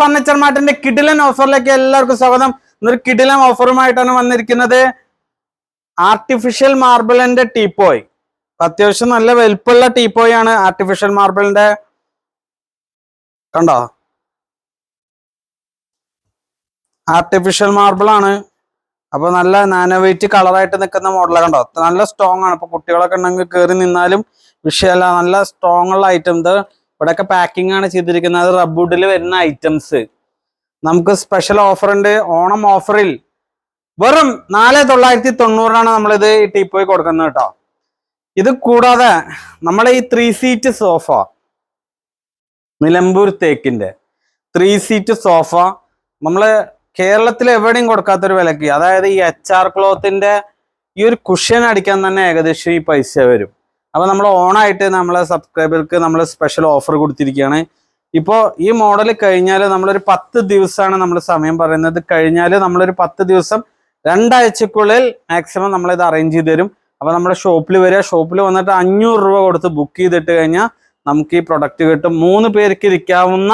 Furniture മാർട്ടിന്റെ കിഡിലൻ ഓഫറിലേക്ക് എല്ലാവർക്കും സ്വാഗതം. ഇന്നൊരു കിഡിലൻ ഓഫറുമായിട്ടാണ് വന്നിരിക്കുന്നത്. ആർട്ടിഫിഷ്യൽ മാർബിളിന്റെ ടീപ്പോയ്. അത്യാവശ്യം നല്ല വലുപ്പമുള്ള ടീപ്പോയ് ആണ് ആർട്ടിഫിഷ്യൽ മാർബിളിന്റെ കണ്ടോ? ആർട്ടിഫിഷ്യൽ മാർബിൾ ആണ്. അപ്പൊ നല്ല നാനോ വെയിറ്റ് കളറായിട്ട് നിൽക്കുന്ന മോഡലാണ് കണ്ടോ? നല്ല സ്ട്രോങ് ആണ്. ഇപ്പൊ കുട്ടികളൊക്കെ ഉണ്ടെങ്കിൽ കയറി നിന്നാലും വിഷയമല്ല നല്ല സ്ട്രോങ് ഉള്ള ഐറ്റം ഇത്. ഇവിടെയൊക്കെ പാക്കിംഗ് ആണ് ചെയ്തിരിക്കുന്നത്. റബ്ബുഡിൽ വരുന്ന ഐറ്റംസ് നമുക്ക് സ്പെഷ്യൽ ഓഫർ ഉണ്ട്. ഓണം ഓഫറിൽ വെറും നാല് തൊള്ളായിരത്തി തൊണ്ണൂറിനാണ് നമ്മളിത് ഈ ടീപ്പോയി കൊടുക്കുന്നത് കേട്ടോ. ഇത് കൂടാതെ നമ്മളെ ഈ ത്രീ സീറ്റ് സോഫ നിലമ്പൂർ തേക്കിന്റെ ത്രീ സീറ്റ് സോഫ നമ്മൾ കേരളത്തിൽ എവിടെയും കൊടുക്കാത്തൊരു വിലക്ക് അതായത് ഈ എച്ച് ആർ ക്ലോത്തിന്റെ ഈ ഒരു കുഷ്യൻ അടിക്കാൻ തന്നെ ഏകദേശം ഈ പൈസ വരും. അപ്പൊ നമ്മൾ ഓണായിട്ട് നമ്മളെ സബ്സ്ക്രൈബർക്ക് നമ്മൾ സ്പെഷ്യൽ ഓഫർ കൊടുത്തിരിക്കുകയാണ്. ഇപ്പോൾ ഈ മോഡൽ കഴിഞ്ഞാൽ നമ്മളൊരു പത്ത് ദിവസമാണ് നമ്മൾ സമയം പറയുന്നത്. കഴിഞ്ഞാൽ നമ്മളൊരു പത്ത് ദിവസം രണ്ടാഴ്ചക്കുള്ളിൽ മാക്സിമം നമ്മളിത് അറേഞ്ച് ചെയ്ത് തരും. അപ്പോൾ നമ്മുടെ ഷോപ്പിൽ വരിക. ഷോപ്പിൽ വന്നിട്ട് അഞ്ഞൂറ് രൂപ കൊടുത്ത് ബുക്ക് ചെയ്തിട്ട് കഴിഞ്ഞാൽ നമുക്ക് ഈ പ്രൊഡക്റ്റ് കിട്ടും. മൂന്ന് പേർക്ക് ഇരിക്കാവുന്ന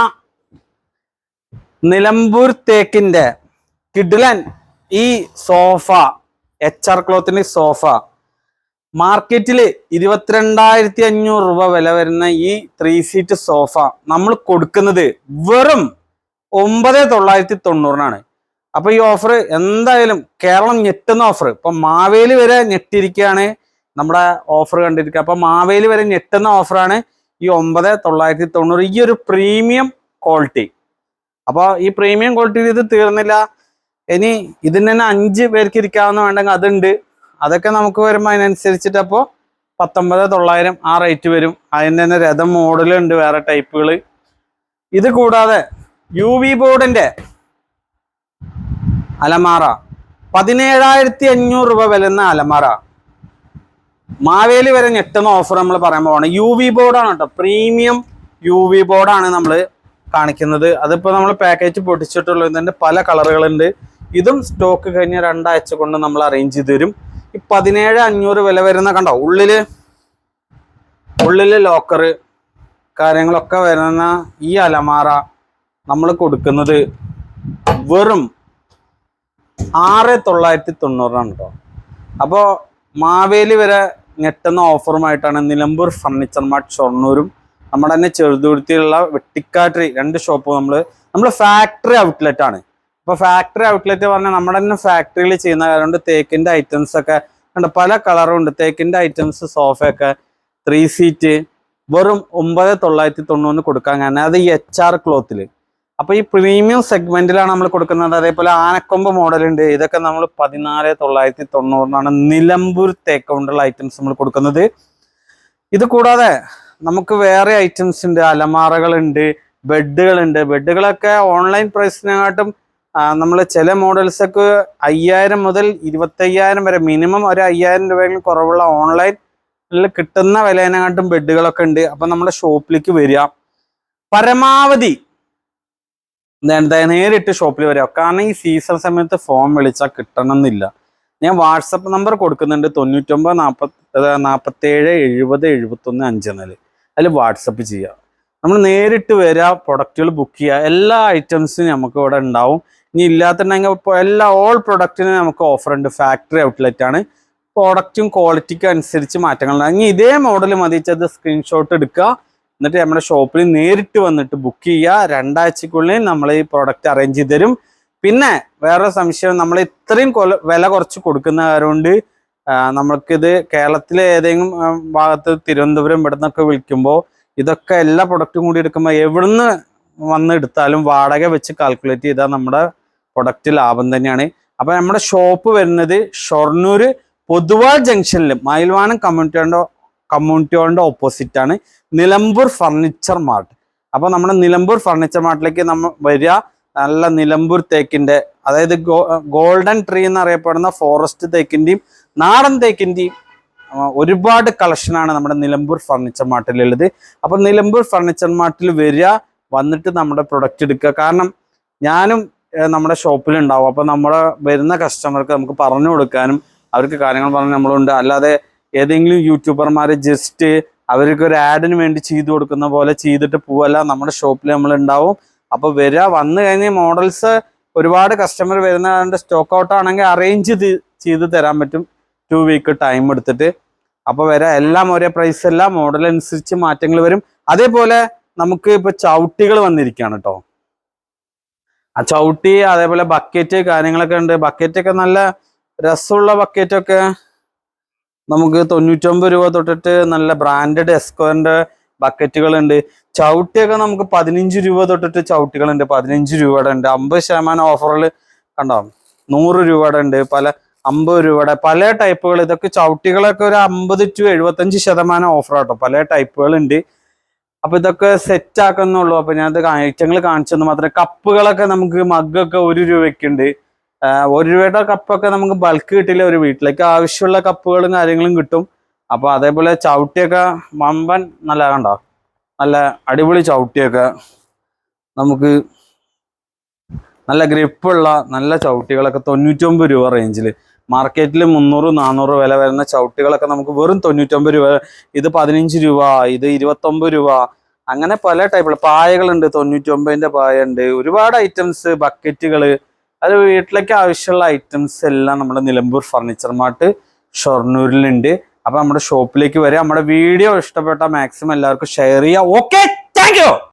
നിലമ്പൂർ തേക്കിന്റെ കിഡ്ലൻ ഈ സോഫ എച്ച് ആർ ക്ലോത്തിന്റെ സോഫ. മാർക്കറ്റിൽ ഇരുപത്തിരണ്ടായിരത്തി അഞ്ഞൂറ് രൂപ വില വരുന്ന ഈ ത്രീ സീറ്റ് സോഫ നമ്മൾ കൊടുക്കുന്നത് വെറും ഒമ്പത് തൊള്ളായിരത്തി തൊണ്ണൂറിനാണ്. അപ്പൊ ഈ ഓഫർ എന്തായാലും കേരളം ഞെട്ടുന്ന ഓഫർ ഇപ്പൊ മാവേലി വരെ ഞെട്ടിരിക്കുകയാണ് നമ്മുടെ ഓഫർ കണ്ടിരിക്കുക. അപ്പൊ മാവേലി വരെ ഞെട്ടുന്ന ഓഫറാണ് ഈ ഒമ്പത് തൊള്ളായിരത്തി തൊണ്ണൂറ്. ഈ ഒരു പ്രീമിയം ക്വാളിറ്റി അപ്പോൾ ഈ പ്രീമിയം ക്വാളിറ്റി ഇത് തീർന്നില്ല. ഇനി ഇതിന് തന്നെ അഞ്ച് പേർക്ക് ഇരിക്കാവുന്ന വേണ്ടെങ്കിൽ അതുണ്ട്. അതൊക്കെ നമുക്ക് വരുമ്പോൾ അതിനനുസരിച്ചിട്ട് അപ്പോൾ പത്തൊമ്പത് തൊള്ളായിരം ആ റേറ്റ് വരും. അതിന്റെ തന്നെ രഥം മോഡലുണ്ട് വേറെ ടൈപ്പുകൾ ഇത് കൂടാതെ യു വി ബോർഡിന്റെ അലമാറ. പതിനേഴായിരത്തി അഞ്ഞൂറ് രൂപ വിലന്ന അലമാറ. മാവേലി വരെ ഞെട്ടുന്ന ഓഫർ നമ്മൾ പറയാൻ പോവാണ്. യു വി ബോർഡാണ് കേട്ടോ പ്രീമിയം യു വി ബോർഡാണ് നമ്മൾ കാണിക്കുന്നത്. അതിപ്പോൾ നമ്മൾ പാക്കേജ് പൊട്ടിച്ചിട്ടുള്ളതിന്റെ പല കളറുകളുണ്ട് ഇതും സ്റ്റോക്ക് കഴിഞ്ഞ രണ്ടാഴ്ച കൊണ്ട് നമ്മൾ അറേഞ്ച് ചെയ്ത് തരും. ഈ പതിനേഴ് അഞ്ഞൂറ് വില വരുന്ന കണ്ടോ? ഉള്ളിൽ ഉള്ളിൽ ലോക്കറ് കാര്യങ്ങളൊക്കെ വരുന്ന ഈ അലമാറ നമ്മൾ കൊടുക്കുന്നത് വെറും ആറ് തൊള്ളായിരത്തി തൊണ്ണൂറാണ് കേട്ടോ. അപ്പോൾ മാവേലി വരെ ഞെട്ടുന്ന ഓഫറുമായിട്ടാണ് നിലമ്പൂർ ഫർണിച്ചർ മാർട്ട് ഷൊർണൂരും നമ്മുടെ തന്നെ ചെറുതുരുത്തിയിലുള്ള വെട്ടിക്കാട്ടിരി രണ്ട് ഷോപ്പും നമ്മൾ നമ്മൾ ഫാക്ടറി ഔട്ട്ലെറ്റ് ആണ്. ഇപ്പൊ ഫാക്ടറി ഔട്ട്ലെറ്റ് പറഞ്ഞാൽ നമ്മുടെ തന്നെ ഫാക്ടറിയിൽ ചെയ്യുന്ന കാരണം തേക്കിന്റെ ഐറ്റംസ് ഒക്കെ ഉണ്ട് പല കളറും ഉണ്ട്. തേക്കിന്റെ ഐറ്റംസ് ഒക്കെ ത്രീ സീറ്റ് വെറും ഒമ്പത് തൊള്ളായിരത്തി തൊണ്ണൂറിന് കൊടുക്കാൻ കാരണം അത് എച്ച് ആർ ക്ലോത്തിൽ അപ്പൊ ഈ പ്രീമിയം സെഗ്മെന്റിലാണ് നമ്മൾ കൊടുക്കുന്നത്. അതേപോലെ ആനക്കൊമ്പ് മോഡൽ ഉണ്ട്. ഇതൊക്കെ നമ്മൾ പതിനാല് തൊള്ളായിരത്തി തൊണ്ണൂറിനാണ് നിലമ്പൂർ തേക്ക് കൊണ്ടുള്ള ഐറ്റംസ് നമ്മൾ കൊടുക്കുന്നത്. ഇത് കൂടാതെ നമുക്ക് വേറെ ഐറ്റംസ് ഉണ്ട്. അലമാറകളുണ്ട് ബെഡുകളുണ്ട്. ബെഡുകളൊക്കെ ഓൺലൈൻ പ്രൈസിനെക്കാട്ടും നമ്മൾ ചില മോഡൽസൊക്കെ അയ്യായിരം മുതൽ ഇരുപത്തയ്യായിരം വരെ മിനിമം ഒരു അയ്യായിരം രൂപയെങ്കിലും കുറവുള്ള ഓൺലൈനിൽ കിട്ടുന്ന വിലേനെക്കാട്ടും ബെഡുകളൊക്കെ ഉണ്ട്. അപ്പം നമ്മുടെ ഷോപ്പിലേക്ക് വരിക. പരമാവധി നേരിട്ട് ഷോപ്പിൽ വരിക. കാരണം ഈ സീസൺ സമയത്ത് ഫോൺ വിളിച്ചാൽ കിട്ടണമെന്നില്ല. ഞാൻ വാട്സപ്പ് നമ്പർ കൊടുക്കുന്നുണ്ട്. തൊണ്ണൂറ്റൊമ്പത് നാൽപ്പത്തി നാൽപ്പത്തേഴ് എഴുപത് എഴുപത്തൊന്ന് അഞ്ച് അതിൽ വാട്സപ്പ് ചെയ്യുക. നമ്മൾ നേരിട്ട് വരിക പ്രൊഡക്റ്റുകൾ ബുക്ക് ചെയ്യുക. എല്ലാ ഐറ്റംസും നമുക്ക് ഇവിടെ ഉണ്ടാവും. ഇനി ഇല്ലാത്തുണ്ടെങ്കിൽ ഇപ്പോൾ എല്ലാ ഓൾ പ്രൊഡക്റ്റിനും നമുക്ക് ഓഫർ ഉണ്ട്. ഫാക്ടറി ഔട്ട്ലെറ്റ് ആണ്. പ്രോഡക്റ്റും ക്വാളിറ്റിക്കും അനുസരിച്ച് മാറ്റങ്ങൾ ഇനി ഇതേ മോഡൽ മതിച്ചത് സ്ക്രീൻഷോട്ട് എടുക്കുക. എന്നിട്ട് നമ്മുടെ ഷോപ്പിൽ നേരിട്ട് വന്നിട്ട് ബുക്ക് ചെയ്യുക. രണ്ടാഴ്ചക്കുള്ളിൽ നമ്മൾ ഈ പ്രോഡക്റ്റ് അറേഞ്ച് ചെയ്ത് തരും. പിന്നെ വേറെ സംശയം നമ്മൾ ഇത്രയും കൊല- വില കുറച്ച് കൊടുക്കുന്ന കാര്യമുണ്ട് നമ്മൾക്കിത് കേരളത്തിലെ ഏതെങ്കിലും ഭാഗത്ത് തിരുവനന്തപുരം ഇവിടെ നിന്നൊക്കെ വിളിക്കുമ്പോൾ ഇതൊക്കെ എല്ലാ പ്രൊഡക്റ്റും കൂടി എടുക്കുമ്പോൾ എവിടുന്ന് വന്ന് എടുത്താലും വാടക വെച്ച് കാൽക്കുലേറ്റ് ചെയ്താൽ നമ്മുടെ പ്രൊഡക്റ്റ് ലാഭം തന്നെയാണ്. അപ്പൊ നമ്മുടെ ഷോപ്പ് വരുന്നത് ഷൊർണൂർ പൊതുവാൾ ജംഗ്ഷനിൽ മയിൽവാനം കമ്മ്യൂണിറ്റിയുടെ കമ്മ്യൂണിറ്റി ഓപ്പോസിറ്റാണ് നിലമ്പൂർ ഫർണിച്ചർ മാർട്ട് അപ്പോൾ നമ്മുടെ നിലമ്പൂർ ഫർണിച്ചർ മാർട്ടിലേക്ക് നമ്മൾ വരിക. നല്ല നിലമ്പൂർ തേക്കിന്റെ അതായത് ഗോൾഡൻ ട്രീ എന്നറിയപ്പെടുന്ന ഫോറസ്റ്റ് തേക്കിന്റെയും നാടൻ തേക്കിന്റെയും ആ, ഒരുപാട് കളക്ഷനാണ് നമ്മുടെ നിലമ്പൂർ ഫർണിച്ചർ മാർട്ടിലുള്ളത് അപ്പൊ നിലമ്പൂർ ഫർണിച്ചർ മാർട്ടിൽ വരിക. വന്നിട്ട് നമ്മുടെ പ്രൊഡക്റ്റ് എടുക്കുക. കാരണം ഞാനും നമ്മുടെ ഷോപ്പിൽ ഉണ്ടാവും അപ്പൊ നമ്മുടെ വരുന്ന കസ്റ്റമർക്ക് നമുക്ക് പറഞ്ഞു കൊടുക്കാനും അവർക്ക് കാര്യങ്ങൾ പറഞ്ഞ് നമ്മളുണ്ട്. അല്ലാതെ ഏതെങ്കിലും യൂട്യൂബർമാർ ജസ്റ്റ് അവർക്ക് ഒരു ആഡിന് വേണ്ടി ചെയ്തു കൊടുക്കുന്ന പോലെ ചെയ്തിട്ട് പോവല്ല. നമ്മുടെ ഷോപ്പിൽ നമ്മൾ ഉണ്ടാവും അപ്പൊ വരിക വന്നു കഴിഞ്ഞാൽ മോഡൽസ് ഒരുപാട് കസ്റ്റമർ വരുന്ന സ്റ്റോക്ക് ഔട്ട് ആണെങ്കിൽ അറേഞ്ച് ചെയ്ത് തരാൻ പറ്റും. ടു വീക്ക് ടൈം എടുത്തിട്ട്. അപ്പൊ വരെ എല്ലാം ഒരേ പ്രൈസ് എല്ലാം മോഡൽ അനുസരിച്ച് മാറ്റങ്ങൾ വരും. അതേപോലെ നമുക്ക് ഇപ്പൊ ചവിട്ടികൾ വന്നിരിക്കുകയാണ് കേട്ടോ ചവിട്ടി അതേപോലെ ബക്കറ്റ് കാര്യങ്ങളൊക്കെ ഉണ്ട്. ബക്കറ്റ് ഒക്കെ നല്ല രസമുള്ള ബക്കറ്റ് ഒക്കെ നമുക്ക് തൊണ്ണൂറ്റൊമ്പത് രൂപ തൊട്ടിട്ട് നല്ല ബ്രാൻഡഡ് എസ്കോറിന്റെ ബക്കറ്റുകളുണ്ട് ചവിട്ടിയൊക്കെ നമുക്ക് പതിനഞ്ച് രൂപ തൊട്ടിട്ട് ചവിട്ടികളുണ്ട്. പതിനഞ്ച് രൂപയുടെ ഉണ്ട്. അമ്പത് ശതമാനം ഓഫറിൽ കണ്ടോ? നൂറ് രൂപയുടെ ഉണ്ട്. പല അമ്പത് രൂപയുടെ പല ടൈപ്പുകൾ ഇതൊക്കെ ചവിട്ടികളൊക്കെ ഒരു അമ്പത് ടു എഴുപത്തഞ്ച് ശതമാനം ഓഫർ ആട്ടോ. പല ടൈപ്പുകൾ ഉണ്ട്. അപ്പൊ ഇതൊക്കെ സെറ്റ് ആക്കുന്നുള്ളൂ. അപ്പൊ ഞാനത് ഐറ്റങ്ങൾ കാണിച്ചെന്ന് മാത്രമേ കപ്പുകളൊക്കെ നമുക്ക് മഗ്ഗൊക്കെ ഒരു രൂപയ്ക്കുണ്ട്. ഒരു രൂപയുടെ കപ്പൊക്കെ നമുക്ക് ബൾക്ക് കിട്ടില്ല ഒരു വീട്ടിലേക്ക്. ആവശ്യമുള്ള കപ്പുകളും കാര്യങ്ങളും കിട്ടും. അപ്പൊ അതേപോലെ ചവിട്ടിയൊക്കെ വമ്പൻ നല്ല കണ്ടോ? നല്ല അടിപൊളി ചവിട്ടിയൊക്കെ നമുക്ക് നല്ല ഗ്രിപ്പുള്ള നല്ല ചവിട്ടികളൊക്കെ തൊണ്ണൂറ്റൊമ്പത് രൂപ റേഞ്ചിൽ മാർക്കറ്റിൽ മുന്നൂറ് നാനൂറ് വില വരുന്ന ചവിട്ടികളൊക്കെ നമുക്ക് വെറും തൊണ്ണൂറ്റൊമ്പത് രൂപ ഇത് പതിനഞ്ച് രൂപ ഇത് ഇരുപത്തൊമ്പത് രൂപ അങ്ങനെ പല ടൈപ്പുള്ള പായകളുണ്ട് തൊണ്ണൂറ്റൊമ്പതിന്റെ പായ ഉണ്ട് ഒരുപാട് ഐറ്റംസ് ബക്കറ്റുകൾ അത് വീട്ടിലേക്ക് ആവശ്യമുള്ള ഐറ്റംസ് എല്ലാം നമ്മുടെ നിലമ്പൂർ ഫർണിച്ചർ മാർട്ട് ഷൊർണൂരിലുണ്ട്. അപ്പം നമ്മുടെ ഷോപ്പിലേക്ക് വരിക. നമ്മുടെ വീഡിയോ ഇഷ്ടപ്പെട്ട മാക്സിമം എല്ലാവർക്കും ഷെയർ ചെയ്യുക. Okay thank